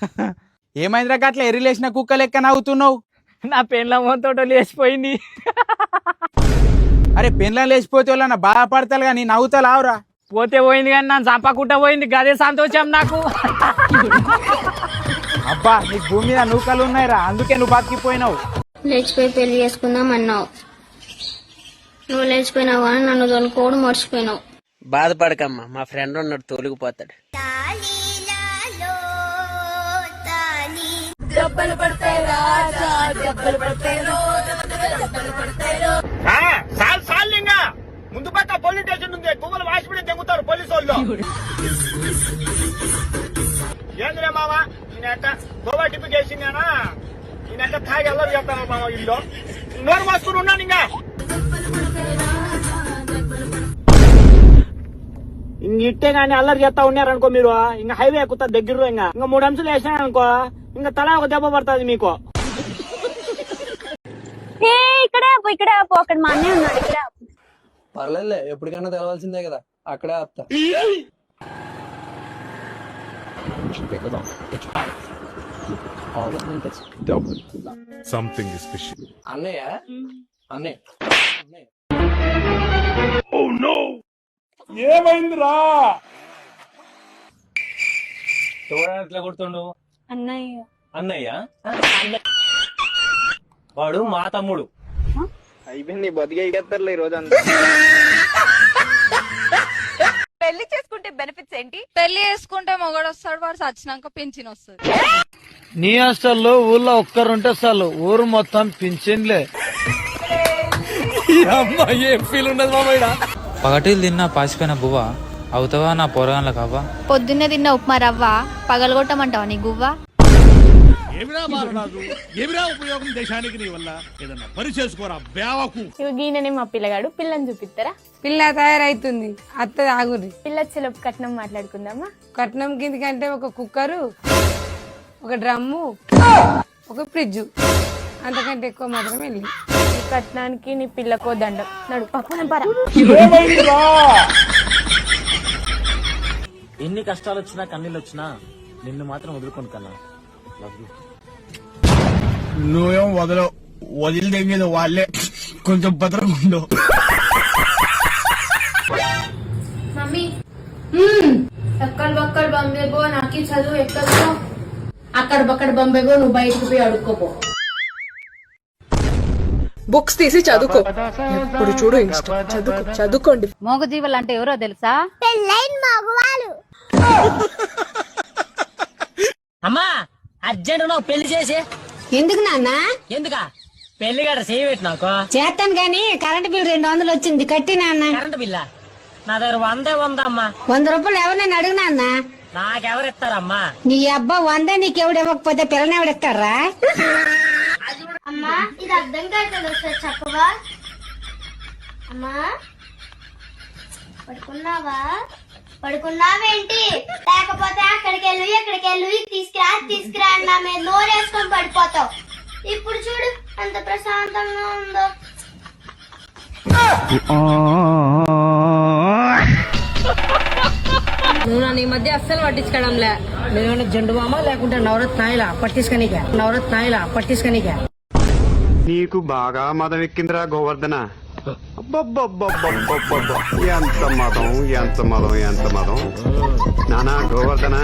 ఏమైందిరా గట్ల? ఎరిలేసిన కుక్క లెక్క నవ్వుతున్నావు? నా తోట లేచిపోయింది. అరే పెన్లా లేచిపోతే వాళ్ళ బాధపడతారు కానీ నవ్వుతా లావురా పోతే పోయింది కానీ నన్ను చంపకుండా పోయింది. గదే సంతోషం నాకు. అబ్బా నీకు భూమి మీద నూకలు ఉన్నాయిరా అందుకే నువ్వు బతికిపోయినావు. లేచిపోయి పెళ్ళి చేసుకుందాం అన్నావు. నువ్వు లేచిపోయినావు కానీ నన్ను తోలుకోవడం మర్చిపోయినావు. బాధపడకమ్మా మా ఫ్రెండ్ ఉన్నాడు దెబ్బలు పడతాయి రాజా దెబ్బలు పడతాయి సాల్ ఇంకా ముందు పక్క పోలీస్ స్టేషన్ ఉంది. గుమ్మలు వాసిపడి తెగుతారు పోలీసు వాళ్ళు. ఏంద్రే మావా ఈయన గోవా టిప్పు చేసిందేనా? ఈయన తాగి అల్లరి చేస్తాను మావా ఇల్లు నోరు మాసుకుని ఉన్నాను ఇంకా ఇంక ఇట్టే కానీ అల్లరి చేస్తా ఉన్నారనుకో మీరు. ఇంకా హైవే ఎక్కుతారు దగ్గర ఇంకా. ఇంకా మూడు అంశాలు వేసినారనుకో ఇంకా తలా ఒక దెబ్బ పడుతుంది మీకు. ఏ ఇక్కడే ఆపు ఇక్కడే ఆపు. అక్కడ మా అన్నయ్య ఉన్నాడు ఇక్కడే ఆపు. పర్లేదులే ఎప్పటికైనా తెలవాల్సిందే కదా. అక్కడే ఆపుతా. Something is fishy. అన్నయ్య? అన్నయ్య. ఎట్లా కొడుతుండు? అన్నయ్య. అన్నయ్య? వాడు మా తమ్ముడు. అయిపోయింది బతికేస్తారు ఈ రోజంతా. పెళ్ళి చేసుకుంటే బెనిఫిట్స్ ఏంటి? పెళ్ళి చేసుకుంటే మొగడు వస్తాడు వాడు చచ్చినాక పింఛన్ వస్తుంది. నీ హాస్టల్లో ఊర్లో ఒక్కరుంటే చాలు ఊరు మొత్తం పింఛన్లే. ఏం ఫీల్ ఉండదు మామయ్య పగటిలు తిన్న పాసిపోయిన బువ్వ అవుతావా? నా పోరగాన్లకు అవ్వ పొద్దున్నే తిన్న ఉప్మా రవ్వ? పగలగొట్టమంటావా నీ గువ్వ? ఏమిరా బాలరాజు? ఏమిరా ఉపయోగం దేశానికి నీ వల్ల? ఏదన్నా పని చేసుకోరా బేవకు ఈయననే మా పిల్లగాడు పిల్లని చూపిస్తారా పిల్ల తయారైతుంది అత్త ఆగురి పిల్ల చెలపు కట్నం మాట్లాడుకుందామా? కట్నం కిందకంటే ఒక కుక్కరు ఒక డ్రమ్ము ఒక ఫ్రిడ్జ్. అంతకంటే ఎక్కువ మాత్రం వెళ్ళి కట్నానికి నీ పిల్లకో దండం. నడు. పక్కన పరా. ఎన్ని కష్టాలు వచ్చినా కన్నీళ్ళు వచ్చినా నిన్ను మాత్రం వదులుకోను కన్నా. నువ్వేం వదలవు వదిలి తెగేది వాళ్ళే కొంచెం భద్రంగా ఉండు మమ్మీ ఎక్కడ బక్కడ బంబేగో నాకు చదువు ఎక్కడో అక్కడ బక్కడ బంబేగో నువ్వు బయటకు పోయి అడుక్కోపో. బుక్స్ తీసి చదువుకో. ఇప్పుడు చూడు ఇన్స్టా చదువుకో చదువుకోండి. మోగజీవులు అంటే ఎవరో తెలుసా? అమ్మా అర్జెంట్ నువ్వు పెళ్ళి చేసి. ఎందుకు నాన్న? ఎందుకా? పెళ్ళి గడ చేయబెట్టి నాకు. చేస్తాను గాని కరెంట్ బిల్ రెండు వందలు వచ్చింది. కట్టి నాన్న. కరెంట్ బిల్లా? నా దగ్గర వందే ఉందమ్మా వంద రూపాయలు ఎవరినైనా అడుగు నాన్న? నాకెవరు ఇస్తారమ్మా? నీ అబ్బా వంద నీకెవడు ఇవ్వకపోతే పిల్లని ఇస్తారా అమ్మా ఇది అర్థం కావట్లేదు ఒకసారి చెప్పవా? అమ్మా పడుకున్నావా? పడుకున్నావేంటి? లేకపోతే అక్కడికి వెళ్ళి ఎక్కడికి వెళ్ళి తీసుకురా తీసుకురా అన్నా మేము మీద నోరేసుకొని పడిపోతావు ఇప్పుడు చూడు ఎంత ప్రశాంతంగా ఉందో. నువ్వు నన్ను ఈ మధ్య అస్సలు పట్టించుకోవడంలే నేను జండు మామ లేకుంటే నవరత్నాయిలా? పట్టించుకనిక. నవరత్నాయిలా? పట్టించుకనిక. నీకు బాగా మదం ఎక్కిందిరా గోవర్ధన. ఎంత మదం ఎంత మదం ఎంత మదం. నానా గోవర్ధన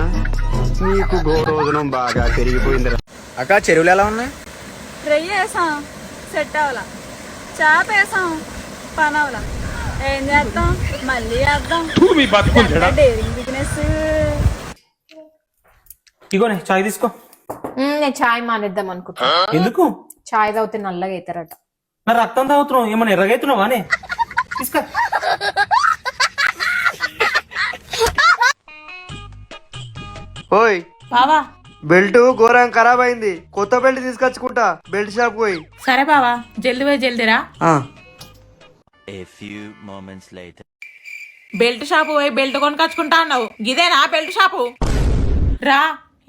నీకు గోరోజనం బాగా పెరిగిపోయిందిరా. అక్క చెరువులు ఎలా ఉన్నాయి? రొయ్య వేసాం సెట్ అవలా చేప వేసాం పని అవలా ఏం చేద్దాం మళ్ళీ వేద్దాం డైరింగ్ బిజినెస్ ఇగోనే చాయ్ తీసుకో నేను చాయ్ మానేద్దాం అనుకుంటా ఎందుకు? చాయ్ తాగితే నల్లగా అవుతారట. నా రక్తం తాగుతున్నావు ఏమన్నా ఎర్రగైతున్నావా అని? తీసుకో. ఓయ్. బావా. బెల్ట్ ఘోరం ఖరాబ్ అయింది. కొత్త బెల్ట్ తీసుకొచ్చుకుంటా. బెల్ట్ షాప్ పోయి. సరే బావా జల్ది పోయి జల్దిరా. ఆ. A few moments later. Belt shop పోయి బెల్ట్ కొనుకొచ్చుకుంటా అన్నావు. గిదేనా బెల్ట్ షాపు? రా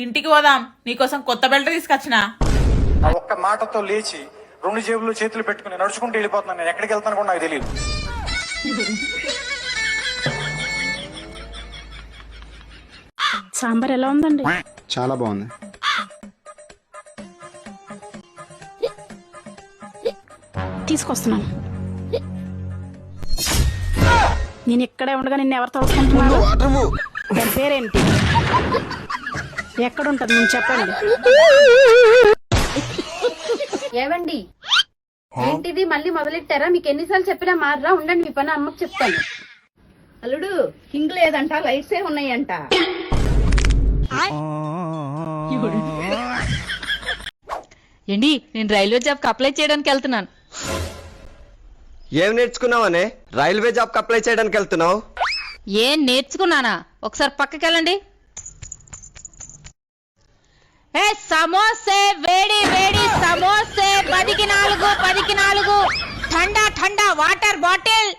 ఇంటికి పోదాం. నీకోసం కొత్త బెల్ట్ తీసుకొచ్చిన. ఒక్క మాటతో లేచి రెండు జేబులు చేతులు పెట్టుకుని నడుచుకుంటూ వెళ్ళిపోతున్నాను. నేను ఎక్కడికి వెళ్తాను కూడా నాకు తెలియదు సాంబార్ ఎలా ఉందండి? చాలా బాగుంది. తీసుకొస్తున్నాను. నేను ఇక్కడే ఉండగా నిన్ను ఎవరు తలుచుకుంటున్నాను దాని పేరేంటి? ఎక్కడ ఉంటుంది నేను చెప్పండి. ఏవండి? ఏంటిది? మళ్ళీ మొదలెట్టారా? మీకు ఎన్నిసార్లు చెప్పినా మారరా? ఉండండి మీ పని అమ్మకి చెప్తాను. అల్లుడు హింగ్ లేదంట లైట్సే ఉన్నాయంట. ఏంటి నేను రైల్వే జాబ్కి అప్లై చేయడానికి వెళ్తున్నాను. ఏం నేర్చుకున్నావనే? రైల్వే జాబ్ అప్లై చేయడానికి వెళ్తున్నావు? ఏం నేర్చుకున్నానా? ఒకసారి పక్కకి వెళ్ళండి ఏ సమోసే వేడి వేడి సమోసే పదికి నాలుగు పదికి నాలుగు. ఠండా ఠండా వాటర్ బాటిల్.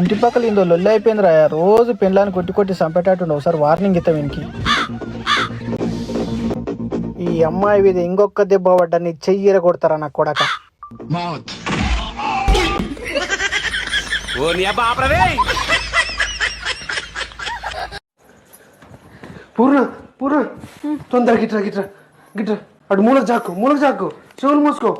ఇంటి పక్కల ఇందో లొల్లి అయిపోయింది రా రోజు పెళ్ళాన్ని కొట్టి కొట్టి చంపేటట్టు ఒకసారి వార్నింగ్ ఇస్తాం వీనికి ఈ అమ్మాయి మీద ఇంకొక దెబ్బ పడ్డా నీ చెయ్యిర కొడతారా నా కొడక? పూర్ణ పూర్ణ. తొందర గిట్రా గిట్రా గిట్రా. అటు మూలకు జాక్కు మూలకు జాక్కు చెవులు మూసుకో.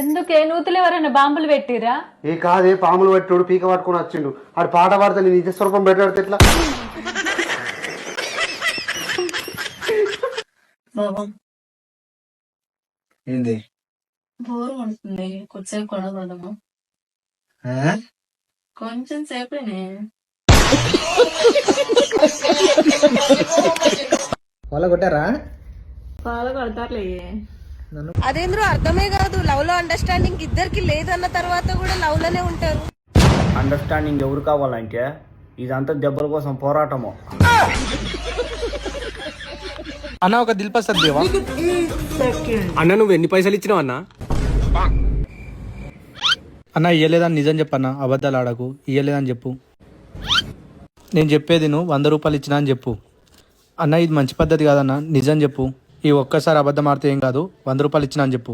ఎందుకే? నూతులు ఎవరైనా బాంబులు పెట్టిరా? ఏ కాదే పాములు పట్టినోడు పీక పట్టుకొని వచ్చిండు. ఆడు పాట పాడితే నేను నిజ స్వరూపం పెట్టాడితే ఎట్లా? ఏంది? బోర్ ఉంటుంది కొంచెం కొనగలము కొంచెం సేపేనే. వాళ్ళ కొట్టారా? పాల కొడతారులే. అదేంద్రో అర్థమే కాదు. లవ్లో అండర్స్టాండింగ్ ఇద్దరికి లేదన్న తర్వాత కూడా లవ్లోనే ఉంటారు. అండర్స్టాండింగ్ ఎవరు కావాలంటే ఇదంతా దెబ్బల కోసం పోరాటము. అన్న ఒక దిల్పసద్ దేవా? అన్న నువ్వు ఎన్ని పైసలు ఇచ్చినావు అన్న? అన్న ఇయ్యలేదని నిజం చెప్పన్న అబద్ధాలు ఆడకు ఇయ్యలేదని చెప్పు. నేను చెప్పేది నువ్వు వంద రూపాయలు ఇచ్చినా అని చెప్పు. అన్న ఇది మంచి పద్ధతి కాదన్న నిజం చెప్పు. ఈ ఒక్కసారి అబద్ధం ఆడితే ఏం కాదు వంద రూపాయలు ఇచ్చినా అని చెప్పు.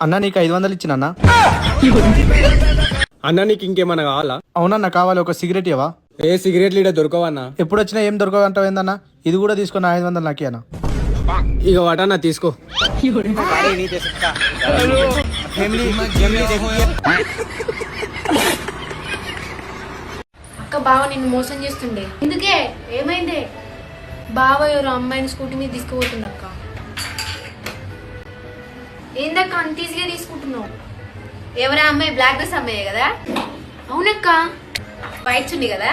అన్న నీకు ఐదు వందలు ఇచ్చిన అన్న? అన్న నీకు ఇంకేమన్నా కావాలా? అవునన్న కావాలి ఒక సిగరెట్ ఇవ్వా ఏ సిగరెట్ లీడర్ దొరకవన్నా? ఎప్పుడు వచ్చినా ఏం దొరకవంటావు ఏందన్న? ఇది కూడా తీసుకున్న ఐదు వందలు నాకే అన్న. ఇక వాటన్నా తీసుకో. అక్క బావ నిన్ను మోసం చేస్తుండే. ఎందుకే? ఏమైందే? బావ ఎవరు అమ్మాయిని స్కూటీ మీద తీసుకుపోతుండ అక్క. ఏందక్క అంత ఈజీగా తీసుకుంటున్నావు? ఎవరా అమ్మాయి? బ్లాక్ డ్రెస్ అమ్మాయి కదా? అవునక్క. బయట ఉంది కదా?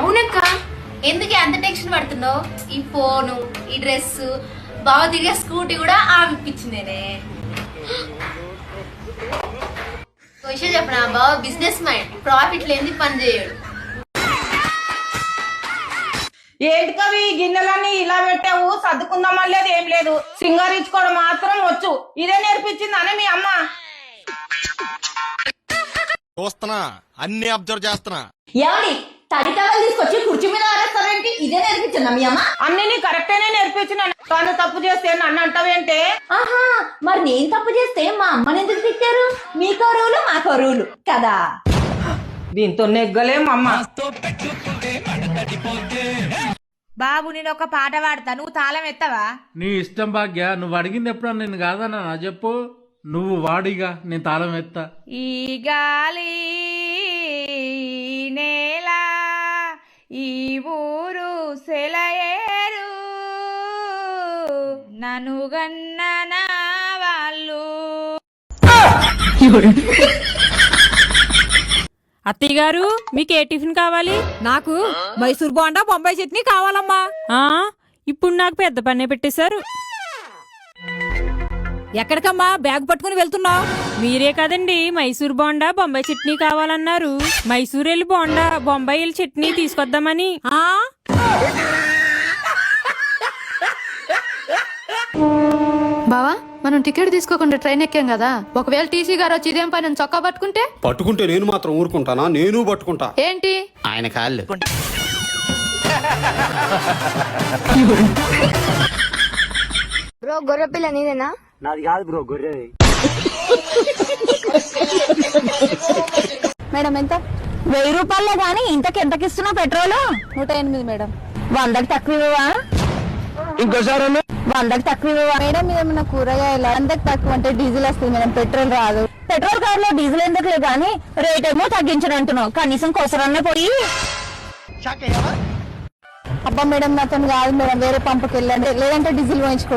అవునక్క. ఎందుకే అంత టెన్షన్ పడుతున్నావు? ఈ ఫోను ఈ డ్రెస్ బాగా తిరిగే స్కూటీ కూడా ఆమె ఇప్పించిందేనే విషయం చెప్పనా? బావ బిజినెస్ మైండ్ ప్రాఫిట్ లేని పని చేయడు. ఏంటి కవి? గిన్నెలన్నీ ఇలా పెట్టావు సర్దుకుందామని లేదు ఏం లేదు. సింగర్ ఇచ్చుకోవడం మాత్రం వచ్చు. ఇదే నేర్పించింది అనే మీ అమ్మ. చూస్తున్నా అన్ని అబ్జర్వ్ చేస్తున్నా. ఏమండి తడి టవల్ తీసుకొచ్చి కుర్చీ మీద ఆరేస్తారేంటి ఇదే నేర్పించిందా మీ అమ్మ? అన్ని నీ కరెక్టేనే నేర్పించిన తను తప్పు చేస్తే నన్ను అంటావేంటే ఆహా మరి నేను తప్పు చేస్తే మా అమ్మని ఎందుకు తిట్టారు? మీకో రూలు మాకో రూలు కదా? దీంతో నెగ్గలేం అమ్మ. బాబు నేను ఒక పాట పాడతా. నువ్వు తాళం ఎత్తవా? నీ ఇష్టం భాగ్య నువ్వు అడిగింది ఎప్పుడు నేను కాదన్నా నా చెప్పు. నువ్వు వాడిగా నేను తాళం ఎత్తా. ఈ గాలి ఈ నేల ఈ ఊరు సెలయేరు. నన్ను గన్న నా వాళ్ళు. అత్తయ్య గారు మీకు ఏ టిఫిన్ కావాలి? నాకు మైసూర్ బోండా బొంబాయి చట్నీ కావాలమ్మా. ఆ ఇప్పుడు నాకు పెద్ద పన్నే పెట్టేశారు. ఎక్కడికమ్మా? బ్యాగ్ పట్టుకుని వెళ్తున్నావు? మీరే కదండి మైసూర్ బోండా బొంబాయి చట్నీ కావాలన్నారు. మైసూర్ వెళ్ళి బోండా బొంబాయి వెళ్ళి చట్నీ తీసుకొద్దామని. ఆ? బావా మనం టికెట్ తీసుకోకుండా ట్రైన్ ఎక్కాం కదా. ఒకవేళ టీసీ గారు వచ్చి ఇదేం పని చొక్కా పట్టుకుంటే? పట్టుకుంటే నేను మాత్రం ఊరుకుంటానా? నేను పట్టుకుంటా. ఏంటి? ఆయన కాళ్ళు. బ్రో గొర్రె పిల్ల నీదేనా? నాది కాదు బ్రో గొర్రె. మేడం ఎంత? వెయ్యి రూపాయలే గాని ఇంతకి ఎంతకి ఇస్తున్నా పెట్రోల్? నూట ఎనిమిది మేడం. వందకి తక్కువ ఇంకోసారి అన్న. వందకు తక్కువ మేడం ఏమన్నా కూరగాయలు? వందకు తక్కువ అంటే డీజిల్ వస్తుంది మేడం పెట్రోల్ రాదు. పెట్రోల్ కార్లో డీజిల్ ఎందుకులే కానీ రేట్ ఏమో తగ్గించడం అంటున్నావు. కనీసం కోసరన్నా పోయి. అబ్బా మేడం నాతో కాదు మేడం వేరే పంపుకి వెళ్ళండి. లేదంటే డీజిల్ పోయించుకో.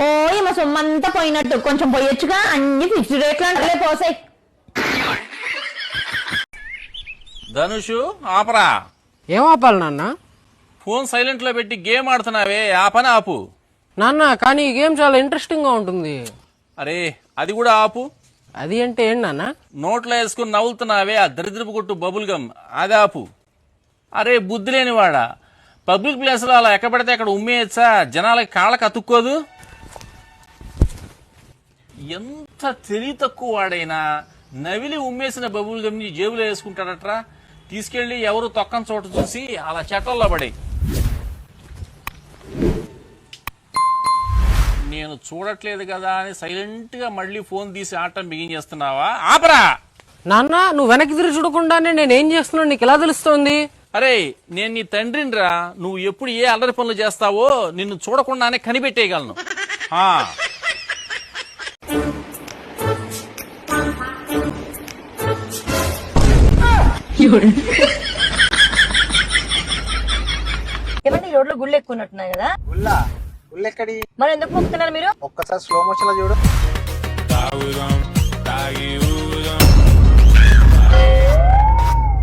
ఓ ఈమె సొమ్మంతా పోయినట్టు. కొంచెం పోయొచ్చుగా. అన్ని ఫిక్స్డ్ రేట్లు అంటే పోసాయి. ధనుషు ఆపరా. ఏం ఆపాలి నాన్న? ఫోన్ సైలెంట్లో పెట్టి గేమ్ ఆడుతున్నావే ఆ పని ఆపు. నాన్న కానీ ఈ గేమ్ చాలా ఇంట్రెస్టింగ్గా ఉంటుంది. అరే అది కూడా ఆపు. అది అంటే ఏంటి నాన్న? నోట్లో వేసుకుని నవ్వులుతున్నావే ఆ దరిద్రపు కొట్టు బబుల్ గమ్ అది ఆపు. అరే బుద్ధి లేనివాడా? పబ్లిక్ ప్లేస్లో అలా ఎక్కడ పడితే అక్కడ ఉమ్మేయచ్చా? జనాలకి కాళ్ళకి అతుక్కోదు? ఎంత తెలివి తక్కువ వాడైనా నవిలి ఉమ్మేసిన బబుల్ గమ్ని జేబులో వేసుకుంటాడట్రా? తీసుకెళ్ళి ఎవరు తొక్కని చోట చూసి అలా చెట్టల్లో పడే నేను చూడట్లేదు కదా అని సైలెంట్గా మళ్ళీ ఫోన్ తీసి ఆటం బిగించేస్తున్నావా ఆపరా! నాన్న నువ్వు వెనక్కి తిరిగి చూడకుండానే నేను ఏం చేస్తున్నాను నీకు ఎలా తెలుస్తోంది? అరే నేను నీ తండ్రినిరా. నువ్వు ఎప్పుడు ఏ అల్లరి పనులు చేస్తావో నిన్ను చూడకుండానే కనిపెట్టేయగలను. ఆ, ఏమంటే ఈ రోడ్లో గుళ్ళు ఎక్కువ ఉన్నట్టున్నాయి కదా? ఉల్లా ఉల్లెక్కడి మరి ఎందుకు మొక్కుతున్నారు మీరు? ఒక్కసారి స్లో మోషన్లో చూడు.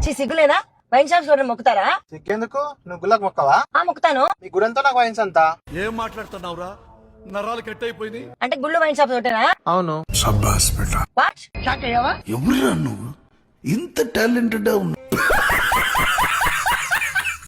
చి సిగ్గులేదా? వైన్ షాప్స్ కూడా మొక్కుతారా? సిగ్గెందుకు? నువ్వు గుళ్ళకు మొక్కవా? ఆ మొక్కుతాను. మీ గుడంతో నాకు వాయిన్స్ అంతా. ఏం మాట్లాడుతున్నావురా? నరాలు కట్ అయిపోయింది అంటే గుళ్ళు వైన్ షాప్స్ ఒకటేనా? అవును. వాట్ ఎవరురా నువ్వు? ఇంత టాలెంటెడ్ ఉన్నా